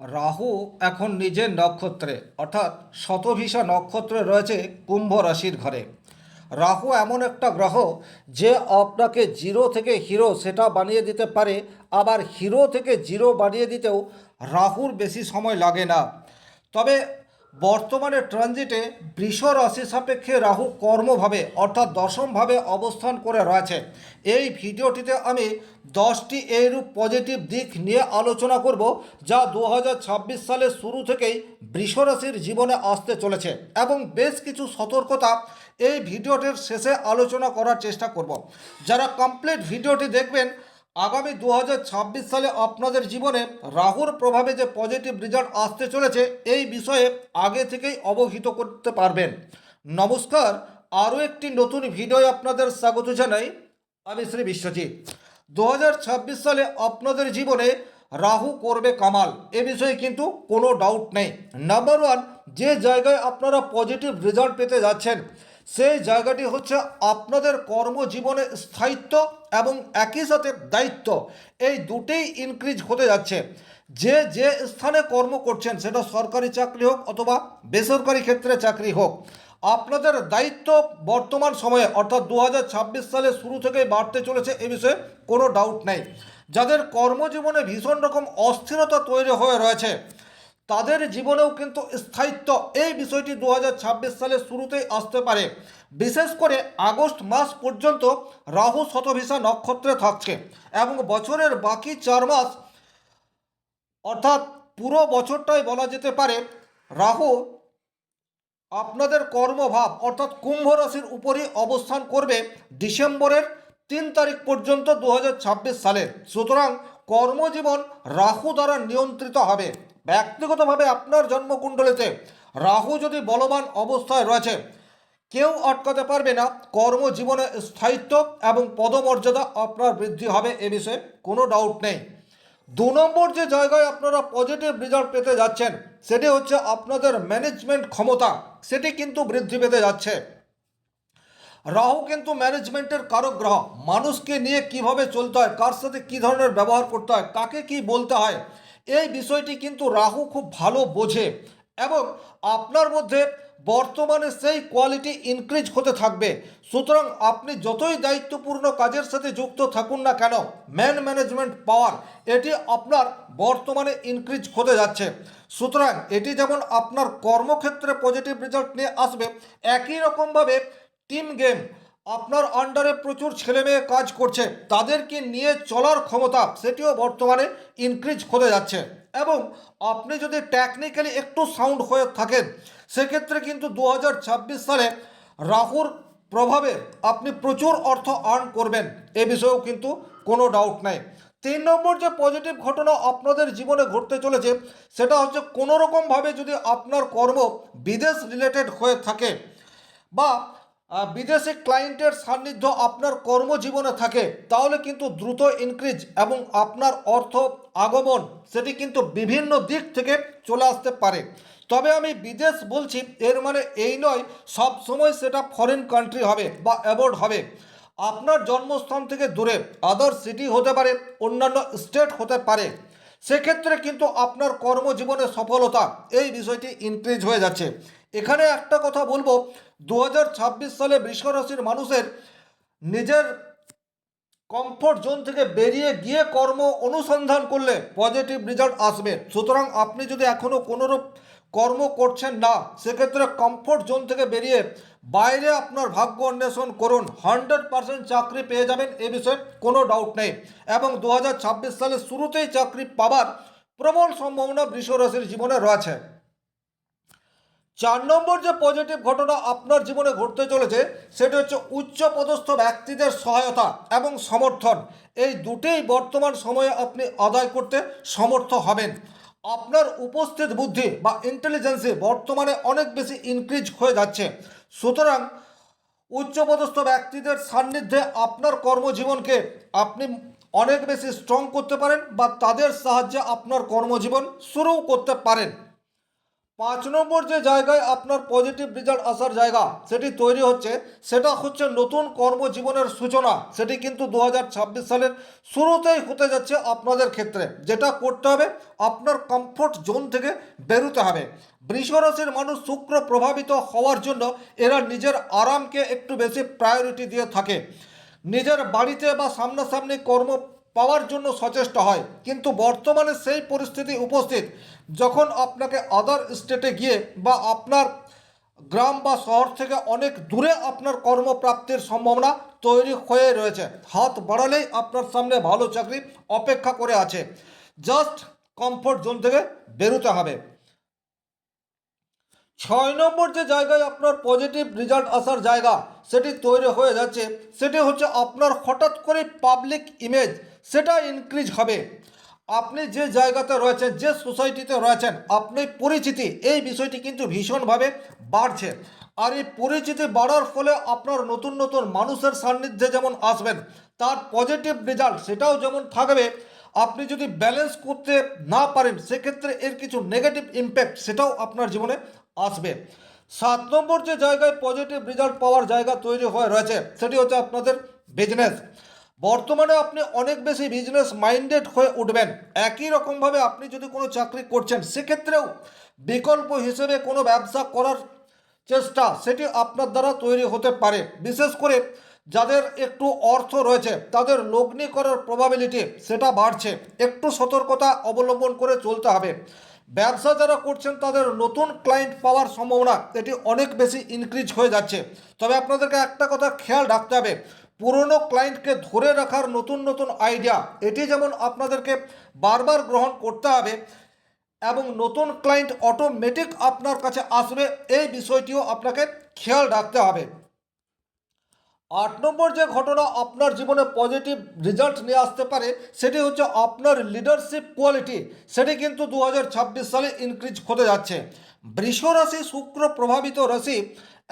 রাহু এখন নিজের নক্ষত্রে, অর্থাৎ শতভিষা নক্ষত্রে রয়েছে কুম্ভ রাশির ঘরে। রাহু এমন একটা গ্রহ যে আপনাকে জিরো থেকে হিরো সেটা বানিয়ে দিতে পারে, আবার হিরো থেকে জিরো বানিয়ে দিতেও রাহুর বেশি সময় লাগে না। তবে বর্তমানে ট্রানজিটে বৃষ রাশি সাপেক্ষে রাহু কর্মভাবে অর্থাৎ দশমভাবে অবস্থান করে রয়েছে। এই ভিডিওটিতে আমি দশটি এইরূপ পজিটিভ দিক নিয়ে আলোচনা করব, যা দু হাজার ছাব্বিশ সালের শুরু থেকেই বৃষ রাশির জীবনে আসতে চলেছে এবং বেশ কিছু সতর্কতা এই ভিডিওটির শেষে আলোচনা করার চেষ্টা করব। যারা কমপ্লিট ভিডিওটি দেখবেন আগামী দু হাজার ছাব্বিশ সালে আপনাদের জীবনে রাহুর প্রভাবে যে পজিটিভ রেজাল্ট আসতে চলেছে, এই বিষয়ে আগে থেকেই অবহিত করতে পারবেন। নমস্কার, আরও একটি নতুন ভিডিও আপনাদের স্বাগত জানাই। আমি শ্রী বিশ্বজিৎ। দু হাজার ছাব্বিশ সালে আপনাদের জীবনে রাহু করবে কামাল, এ বিষয়ে কিন্তু কোনো ডাউট নেই। নাম্বার ওয়ান যে জায়গায় আপনারা পজিটিভ রেজাল্ট পেতে যাচ্ছেন সেই জায়গাটি হচ্ছে আপনাদের কর্মজীবনে স্থায়িত্ব এবং একই সাথে দায়িত্ব। এই দুটেই ইনক্রিজ হতে যাচ্ছে। যে যে স্থানে কর্ম করছেন, সেটা সরকারি চাকরি হোক অথবা বেসরকারি ক্ষেত্রে চাকরি হোক, আপনাদের দায়িত্ব বর্তমান সময়ে, অর্থাৎ দু হাজার ছাব্বিশ সালে শুরু থেকেই বাড়তে চলেছে এ বিষয়ে কোনো ডাউট নেই। যাদের কর্মজীবনে ভীষণ রকম অস্থিরতা তৈরি হয়ে রয়েছে তাদের জীবনেও কিন্তু স্থায়িত্ব এই বিষয়টি দু হাজার ছাব্বিশ সালের শুরুতেই আসতে পারে। বিশেষ করে আগস্ট মাস পর্যন্ত রাহু শতভিসা নক্ষত্রে থাকছে এবং বছরের বাকি চার মাস, অর্থাৎ পুরো বছরটাই বলা যেতে পারে রাহু আপনাদের কর্মভাব, অর্থাৎ কুম্ভ রাশির উপরই অবস্থান করবে ডিসেম্বরের তিন তারিখ পর্যন্ত দু হাজার ছাব্বিশ সালের সুতরাং কর্মজীবন রাহু দ্বারা নিয়ন্ত্রিত হবে। ব্যক্তিগতভাবে আপনার জন্মকুণ্ডলিতে রাহু যদি বলবান অবস্থায় রয়েছে, কেউ আটকাতে পারবে না। কর্মজীবনে স্থায়িত্ব এবং পদমর্যাদা আপনার বৃদ্ধি হবে এ বিষয়ে কোনো ডাউট নেই। দু নম্বর যে জায়গায় আপনারা পজিটিভ রেজাল্ট পেতে যাচ্ছেন, সেটি হচ্ছে আপনাদের ম্যানেজমেন্ট ক্ষমতা। সেটি কিন্তু বৃদ্ধি পেতে যাচ্ছে। রাহু কিন্তু ম্যানেজমেন্টের কারক গ্রহ মানুষকে নিয়ে কীভাবে চলতে হয়, কার সাথে কী ধরনের ব্যবহার করতে হয়, কাকে কি বলতে হয় এই বিষয়টি কিন্তু রাহু খুব ভালো বোঝে এবং আপনার মধ্যে বর্তমানে সেই কোয়ালিটি ইনক্রিজ হতে থাকবে। সুতরাং আপনি যতই দায়িত্বপূর্ণ কাজের সাথে যুক্ত থাকুন না কেন ম্যান ম্যানেজমেন্ট পাওয়ার এটি আপনার বর্তমানে ইনক্রিজ হতে যাচ্ছে। সুতরাং এটি যেমন আপনার কর্মক্ষেত্রে পজিটিভ রেজাল্ট নিয়ে আসবে, একই রকমভাবে টিম গেম আপনার আন্ডারে প্রচুর ছেলে মেয়ে কাজ করছে। তাদেরকে নিয়ে চলার ক্ষমতা সেটিও বর্তমানে ইনক্রিজ হতে যাচ্ছে। এবং আপনি যদি টেকনিক্যালি একটু সাউন্ড হয়ে থাকেন, সেক্ষেত্রে কিন্তু দু হাজার ছাব্বিশ সালে রাহুর প্রভাবে আপনি প্রচুর অর্থ আর্ন করবেন। এ বিষয়েও কিন্তু কোনো ডাউট নাই। তিন নম্বর যে পজিটিভ ঘটনা আপনাদের জীবনে ঘটতে চলেছে, সেটা হচ্ছে কোনো রকমভাবে যদি আপনার কর্ম বিদেশ রিলেটেড হয়ে থাকে বা বিদেশি ক্লায়েন্টের সান্নিধ্য আপনার কর্মজীবনে থাকে, তাহলে কিন্তু দ্রুত ইনক্রিজ এবং আপনার অর্থ আগমন সেটি কিন্তু বিভিন্ন দিক থেকে চলে আসতে পারে। তবে আমি বিদেশ বলছি, এর মানে এই নয়, সব সময় সেটা ফরেন কান্ট্রি হবে বা অ্যাবোর্ড হবে। আপনার জন্মস্থান থেকে দূরে আদার সিটি হতে পারে, অন্যান্য স্টেট হতে পারে। সেক্ষেত্রে কিন্তু আপনার কর্মজীবনে সফলতা, এই বিষয়টি ইনক্রিজ হয়ে যাচ্ছে। এখানে একটা কথা বলব দু হাজার ছাব্বিশ সালে বৃষ রাশির মানুষের নিজের কমফোর্ট জোন থেকে বেরিয়ে গিয়ে কর্ম অনুসন্ধান করলে পজিটিভ রেজাল্ট আসবে। সুতরাং আপনি যদি এখনও কোনোরূপ কর্ম করছেন না, সেক্ষেত্রে কমফোর্ট জোন থেকে বেরিয়ে বাইরে আপনার ভাগ্য অন্বেষণ করুন। হান্ড্রেড পার্সেন্ট চাকরি পেয়ে যাবেন এ বিষয়ে কোনো ডাউট নেই। এবং দু সালের শুরুতেই চাকরি পাবার প্রবল সম্ভাবনা বৃষ রাশির জীবনে রয়েছে। চার নম্বর যে পজিটিভ ঘটনা আপনার জীবনে ঘটতে চলেছে, সেটা হচ্ছে উচ্চ পদস্থ ব্যক্তিদের সহায়তা এবং সমর্থন। এই দুটেই বর্তমান সময়ে আপনি আদায় করতে সমর্থ হবেন। আপনার উপস্থিত বুদ্ধি বা ইন্টেলিজেন্সি বর্তমানে অনেক বেশি ইনক্রিজ হয়ে যাচ্ছে। সুতরাং উচ্চপদস্থ ব্যক্তিদের সান্নিধ্যে আপনার কর্মজীবনকে আপনি অনেক বেশি স্ট্রং করতে পারেন বা তাদের সাহায্যে আপনার কর্মজীবন শুরু করতে পারেন। পাঁচ নম্বর যে জায়গায় আপনার পজিটিভ রেজাল্ট আসার জায়গা, সেটি তৈরি হচ্ছে, সেটা হচ্ছে নতুন কর্মজীবনের সূচনা, সেটি কিন্তু দু হাজার ছাব্বিশ সালের শুরুতেই হতে যাচ্ছে আপনাদের ক্ষেত্রে, যেটা করতে হবে, আপনার কমফোর্ট জোন থেকে বেরোতে হবে। বৃষরাশির মানুষ শুক্র প্রভাবিত হওয়ার জন্য এরা নিজের আরামকে একটু বেশি প্রায়োরিটি দিয়ে থাকে। নিজের বাড়িতে বা সামনাসামনি কর্ম পাওয়ার জন্য সচেষ্ট হয়। কিন্তু বর্তমানে সেই পরিস্থিতি উপস্থিত। যখন আপনাকে আদার স্টেটে গিয়ে বা আপনার গ্রাম বা শহর থেকে অনেক দূরে আপনার কর্মপ্রাপ্তির সম্ভাবনা তৈরি হয়ে রয়েছে। হাত বাড়ালেই আপনার সামনে ভালো চাকরি অপেক্ষা করে আছে। জাস্ট কমফোর্ট জোন থেকে বেরোতে হবে। ছয় নম্বর যে জায়গায় আপনার পজিটিভ রেজাল্ট আসার জায়গা, সেটি তৈরি হয়ে যাচ্ছে, সেটি হচ্ছে আপনার হঠাৎ করে পাবলিক ইমেজ সেটা ইনক্রিজ হবে। আপনি যে জায়গাতে রয়েছেন, যে সোসাইটিতে রয়েছেন আপনি পরিচিতি, এই বিষয়টি কিন্তু ভীষণভাবে বাড়ছে। আর এই পরিচিতি বাড়ার ফলে আপনার নতুন নতুন মানুষের সান্নিধ্যে যেমন আসবেন, তার পজিটিভ রেজাল্ট সেটাও যেমন থাকবে আপনি যদি ব্যালেন্স করতে না পারেন, সেক্ষেত্রে এর কিছু নেগেটিভ ইম্প্যাক্ট সেটাও আপনার জীবনে আসবে। সাত নম্বর যে জায়গায় পজিটিভ রেজাল্ট পাওয়ার জায়গা তৈরি হয়ে রয়েছে, সেটি হচ্ছে আপনাদের বিজনেস বর্তমানে আপনি অনেক বেশি বিজনেস মাইন্ডেড হয়ে উঠবেন। একই রকমভাবে আপনি যদি কোনো চাকরি করছেন, সেক্ষেত্রেও বিকল্প হিসেবে কোনো ব্যবসা করার চেষ্টা সেটি আপনার দ্বারা তৈরি হতে পারে। বিশেষ করে যাদের একটু অর্থ রয়েছে, তাদের লগ্নি করার প্রবাবিলিটি সেটা বাড়ছে। একটু সতর্কতা অবলম্বন করে চলতে হবে। ব্যবসা যারা করছেন, তাদের নতুন ক্লায়েন্ট পাওয়ার সম্ভাবনা এটি অনেক বেশি ইনক্রিজ হয়ে যাচ্ছে। তবে আপনাদেরকে একটা কথা খেয়াল রাখতে হবে, পুরনো ক্লায়েন্টকে ধরে রাখার নতুন নতুন আইডিয়া এটি যেমন আপনাদেরকে বারবার গ্রহণ করতে হবে এবং নতুন ক্লায়েন্ট অটোমেটিক আপনার কাছে আসবে, এই বিষয়টিও আপনাকে খেয়াল রাখতে হবে। আট নম্বর যে ঘটনা আপনার জীবনে পজিটিভ রেজাল্ট নিয়ে আসতে পারে, সেটি হচ্ছে আপনার লিডারশিপ কোয়ালিটি সেটি কিন্তু দু হাজার ছাব্বিশ সালে ইনক্রিজ হতে যাচ্ছে। বৃষ রাশি, শুক্র প্রভাবিত রাশি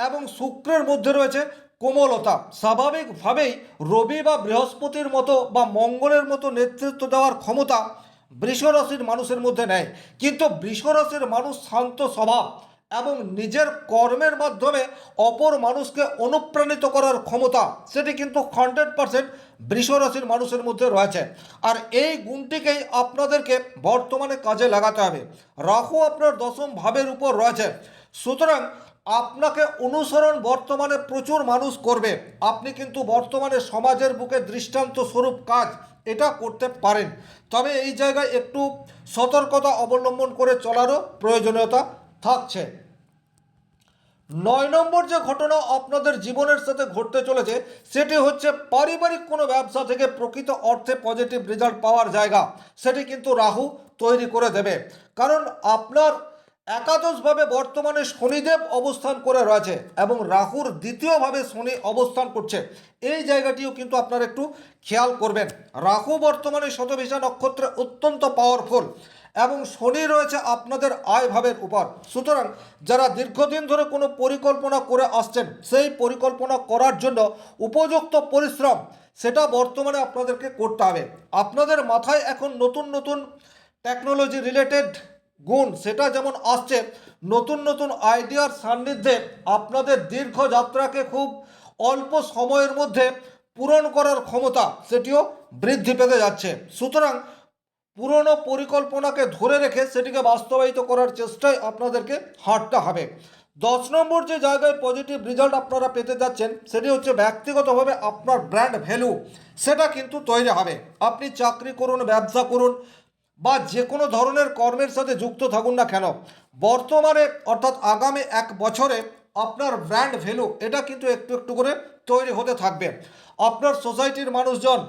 এবং শুক্রের মধ্যে রয়েছে কোমলতা। স্বাভাবিকভাবেই রবি বা বৃহস্পতির মতো বা মঙ্গলের মতো নেতৃত্ব দেওয়ার ক্ষমতা বৃষ রাশির মানুষের মধ্যে নেয়। কিন্তু বৃষ রাশির মানুষ শান্ত স্বভাব এবং নিজের কর্মের মাধ্যমে অপর মানুষকে অনুপ্রাণিত করার ক্ষমতা, সেটি কিন্তু হান্ড্রেড পারসেন্ট বৃষরাশির মানুষের মধ্যে রয়েছে। আর এই গুণটিকেই আপনাদেরকে বর্তমানে কাজে লাগাতে হবে। রাহু আপনার দশম ভাবের উপর রয়েছে। সুতরাং আপনাকে অনুসরণ বর্তমানে প্রচুর মানুষ করবে। আপনি কিন্তু বর্তমানে সমাজের বুকে দৃষ্টান্ত স্বরূপ কাজ এটা করতে পারেন। তবে এই জায়গায় একটু সতর্কতা অবলম্বন করে চলারও প্রয়োজনীয়তা থাকছে। নয় নম্বর যে ঘটনা আপনাদের জীবনের সাথে ঘটতে চলেছে, সেটি হচ্ছে পারিবারিক কোনো ব্যবসা থেকে প্রকৃত অর্থে পজিটিভ রেজাল্ট পাওয়ার জায়গা। সেটি কিন্তু রাহু তৈরি করে দেবে। কারণ আপনার একাদশভাবে বর্তমানে শনিদেব অবস্থান করে রয়েছে এবং রাহুর দ্বিতীয়ভাবে শনি অবস্থান করছে। এই জায়গাটিও কিন্তু আপনারা একটু খেয়াল করবেন। রাহু বর্তমানে শতভিষা নক্ষত্রে অত্যন্ত পাওয়ারফুল এবং শনি রয়েছে আপনাদের আয় ভাবের উপর। সুতরাং যারা দীর্ঘদিন ধরে কোনো পরিকল্পনা করে আসছেন, সেই পরিকল্পনা করার জন্য উপযুক্ত পরিশ্রম, সেটা বর্তমানে আপনাদেরকে করতে হবে। আপনাদের মাথায় এখন নতুন নতুন টেকনোলজি রিলেটেড গুণ, সেটা যেমন আসছে, নতুন নতুন আইডিয়ার সান্নিধ্যে আপনাদের দীর্ঘ যাত্রাকে খুব অল্প সময়ের মধ্যে পূরণ করার ক্ষমতা সেটিও বৃদ্ধি পেতে যাচ্ছে। সুতরাং পুরনো পরিকল্পনাকে ধরে রেখে সেটিকে বাস্তবায়িত করার চেষ্টায় আপনাদেরকে হাঁটতে হবে। দশ নম্বর যে জায়গায় পজিটিভ রেজাল্ট আপনারা পেতে যাচ্ছেন, সেটি হচ্ছে ব্যক্তিগতভাবে আপনার ব্র্যান্ড ভ্যালু সেটা কিন্তু তৈরি হবে। আপনি চাকরি করুন, ব্যবসা করুন বা যে কোনো ধরনের কর্মের সাথে যুক্ত থাকুন না কেন। বর্তমানে অর্থাৎ আগামী এক বছরে আপনার ব্র্যান্ড ভ্যালু, এটা কিন্তু একটু একটু করে তৈরি হতে থাকবে। আপনার সোসাইটির মানুষজন,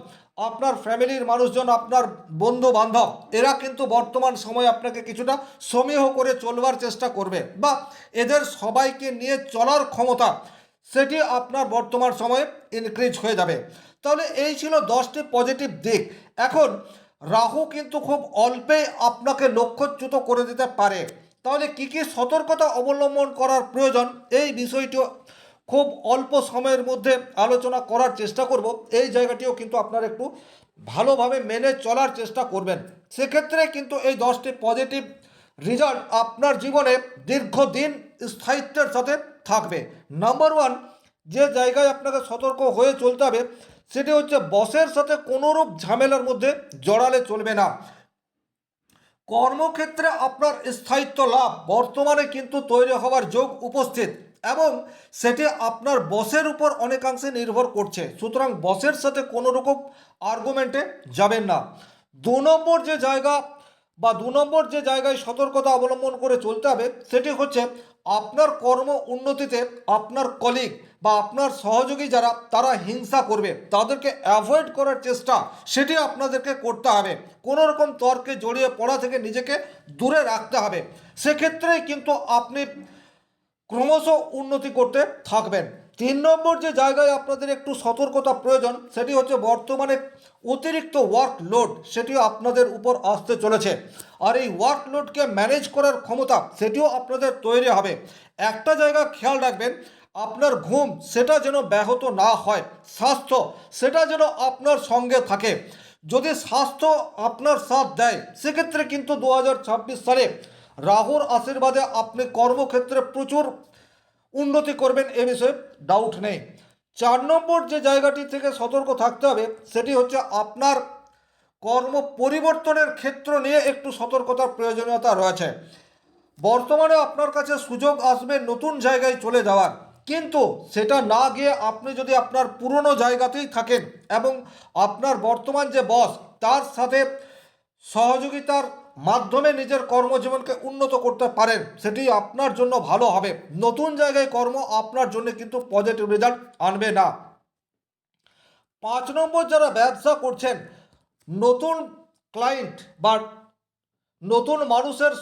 আপনার ফ্যামিলির মানুষজন, আপনার বন্ধু বান্ধব এরা কিন্তু বর্তমান সময়ে আপনাকে কিছুটা সমীহ করে চলবার চেষ্টা করবে বা এদের সবাইকে নিয়ে চলার ক্ষমতা, সেটি আপনার বর্তমান সময়ে ইনক্রিজ হয়ে যাবে। তাহলে এই ছিল দশটি পজিটিভ দিক। এখন রাহু কিন্তু খুব অল্পে আপনাকে লক্ষ্যচ্যুত করে দিতে পারে। তাহলে কী কী সতর্কতা অবলম্বন করার প্রয়োজন? এই বিষয়টিও খুব অল্প সময়ের মধ্যে আলোচনা করার চেষ্টা করব। এই জায়গাটিও কিন্তু আপনারা একটু ভালোভাবে মেনে চলার চেষ্টা করবেন। সেক্ষেত্রে কিন্তু এই দশটি পজিটিভ রেজাল্ট আপনার জীবনে দীর্ঘদিন স্থায়িত্বের সাথে থাকবে। নাম্বার ওয়ান যে জায়গায় আপনাকে সতর্ক হয়ে চলতে হবে সেটি হচ্ছে বসের সাথে কোনোরূপ ঝামেলার মধ্যে জড়ালে চলবে না। কর্মক্ষেত্রে আপনার স্থায়িত্ব লাভ, বর্তমানে কিন্তু তৈরি হওয়ার যোগ উপস্থিত এবং সেটি আপনার বসের উপর অনেকাংশে নির্ভর করছে। সুতরাং বসের সাথে কোনো রকম আর্গুমেন্টে যাবেন না। দু নম্বর যে জায়গা বা দু নম্বর যে জায়গায় সতর্কতা অবলম্বন করে চলতে হবে, সেটি হচ্ছে আপনার কর্ম উন্নতিতে আপনার কলিগ বা আপনার সহযোগী যারা, তারা হিংসা করবে, তাদেরকে অ্যাভয়েড করার চেষ্টা, সেটি আপনাদেরকে করতে হবে। কোনো রকম তর্কে জড়িয়ে পড়া থেকে নিজেকে দূরে রাখতে হবে। সেক্ষেত্রেই কিন্তু আপনি ক্রমশ উন্নতি করতে থাকবেন। তিন নম্বর যে জায়গায় আপনাদের একটু সতর্কতা প্রয়োজন, সেটি হচ্ছে বর্তমানে অতিরিক্ত ওয়ার্কলোড সেটি আপনাদের উপর আসতে চলেছে। আর এই ওয়ার্কলোডকে ম্যানেজ করার ক্ষমতা, সেটিও আপনাদের তৈরি হবে। একটা জায়গা খেয়াল রাখবেন আপনার ঘুম সেটা যেন ব্যাহত না হয়, স্বাস্থ্য সেটা যেন আপনার সঙ্গে থাকে। যদি স্বাস্থ্য আপনার সাথ দেয়, সেক্ষেত্রে কিন্তু দু হাজার ছাব্বিশ সালে রাহুর আশীর্বাদে আপনি কর্মক্ষেত্রে প্রচুর উন্নতি করবেন এ বিষয়ে ডাউট নেই। চার নম্বর যে জায়গাটি থেকে সতর্ক থাকতে হবে, সেটি হচ্ছে আপনার কর্ম পরিবর্তনের ক্ষেত্র নিয়ে একটু সতর্কতার প্রয়োজনীয়তা রয়েছে। বর্তমানে আপনার কাছে সুযোগ আসবে নতুন জায়গায় চলে যাওয়ার। কিন্তু সেটা না গিয়ে আপনি যদি আপনার পুরনো জায়গাতেই থাকেন এবং আপনার বর্তমান যে বস তার সাথে সহযোগিতার মাধ্যমে নিজের কর্মজীবনকে উন্নত করতে পারেন, সেটি আপনার জন্য ভালো হবে। নতুন জায়গায় কর্ম আপনার জন্য কিন্তু পজিটিভ রেজাল্ট আনবে না। পাঁচ নম্বর যারা ব্যবসা করছেন, নতুন ক্লায়েন্ট বা নতুন মানুষের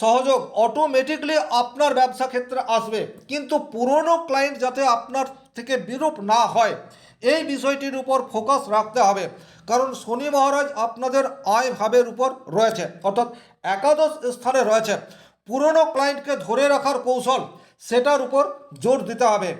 সহযোগ অটোমেটিকলি আপনার ব্যবসা ক্ষেত্রে আসবে। কিন্তু পুরনো ক্লায়েন্ট যাতে আপনার থেকে বিরূপ না হয়, এই বিষয়টির উপর ফোকাস রাখতে হবে। কারণ শনি মহারাজ আপনাদের আয় ভাবের উপর রয়েছে, অর্থাৎ একাদশ স্থানে রয়েছে। পুরনো ক্লায়েন্টকে ধরে রাখার কৌশল সেটার উপর জোর দিতে হবে।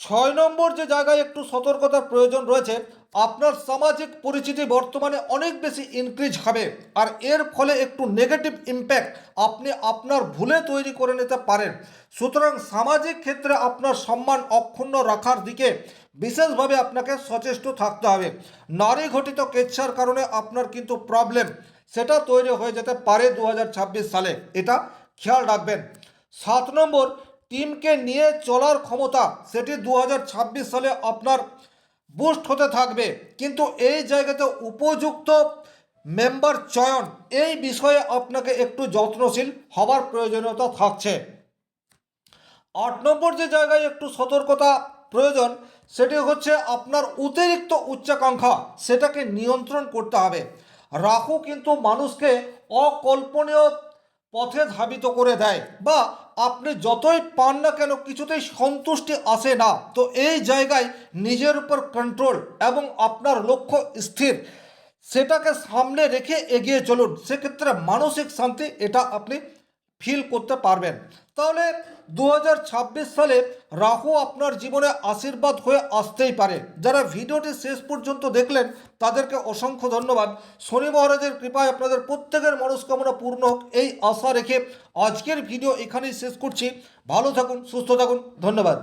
ছয় নম্বর যে জায়গায় একটু সতর্কতার প্রয়োজন রয়েছে আপনার সামাজিক পরিচিতি বর্তমানে অনেক বেশি ইনক্রিজ হবে। আর এর ফলে একটু নেগেটিভ ইম্প্যাক্ট আপনি আপনার ভুলে তৈরি করে নিতে পারেন। সুতরাং সামাজিক ক্ষেত্রে আপনার সম্মান অক্ষুণ্ণ রাখার দিকে বিশেষভাবে আপনাকে সচেষ্ট থাকতে হবে। নারী ঘটিত কেচ্ছার কারণে আপনার কিন্তু প্রবলেম সেটা তৈরি হয়ে যেতে পারে দু হাজার ছাব্বিশ সালে। এটা খেয়াল রাখবেন। সাত নম্বর টিমকে নিয়ে চলার ক্ষমতা, সেটি দু হাজার ছাব্বিশ সালে আপনার বুস্ট হতে থাকবে। কিন্তু এই জায়গাতে উপযুক্ত মেম্বার চয়ন, এই বিষয়ে আপনাকে একটু যত্নশীল হবার প্রয়োজনীয়তা থাকছে। আট নম্বর যে জায়গায় একটু সতর্কতা প্রয়োজন, সেটি হচ্ছে আপনার অতিরিক্ত উচ্চাকাঙ্ক্ষা, সেটাকে নিয়ন্ত্রণ করতে হবে। রাহু কিন্তু মানুষকে অকল্পনীয় পথে ধাবিত করে দেয় বা আপনি যতই পান না কেন কিছুতেই সন্তুষ্টি আসে না। তো এই জায়গায় নিজের উপর কন্ট্রোল এবং আপনার লক্ষ্য স্থির, সেটাকে সামনে রেখে এগিয়ে চলুন। সেক্ষেত্রে মানসিক শান্তি, এটা আপনি ফিল করতে পারবেন। তাহলে দু হাজার ছাব্বিশ সালে রাহু আপনার জীবনে আশীর্বাদ হয়ে আসতেই পারে। যারা ভিডিওটি শেষ পর্যন্ত দেখলেন, তাদেরকে অসংখ্য ধন্যবাদ। শনি মহারাজের কৃপায় আপনাদের প্রত্যেকের মনস্কামনা পূর্ণ হোক, এই আশা রেখে আজকের ভিডিও এখানেই শেষ করছি। ভালো থাকুন, সুস্থ থাকুন, ধন্যবাদ।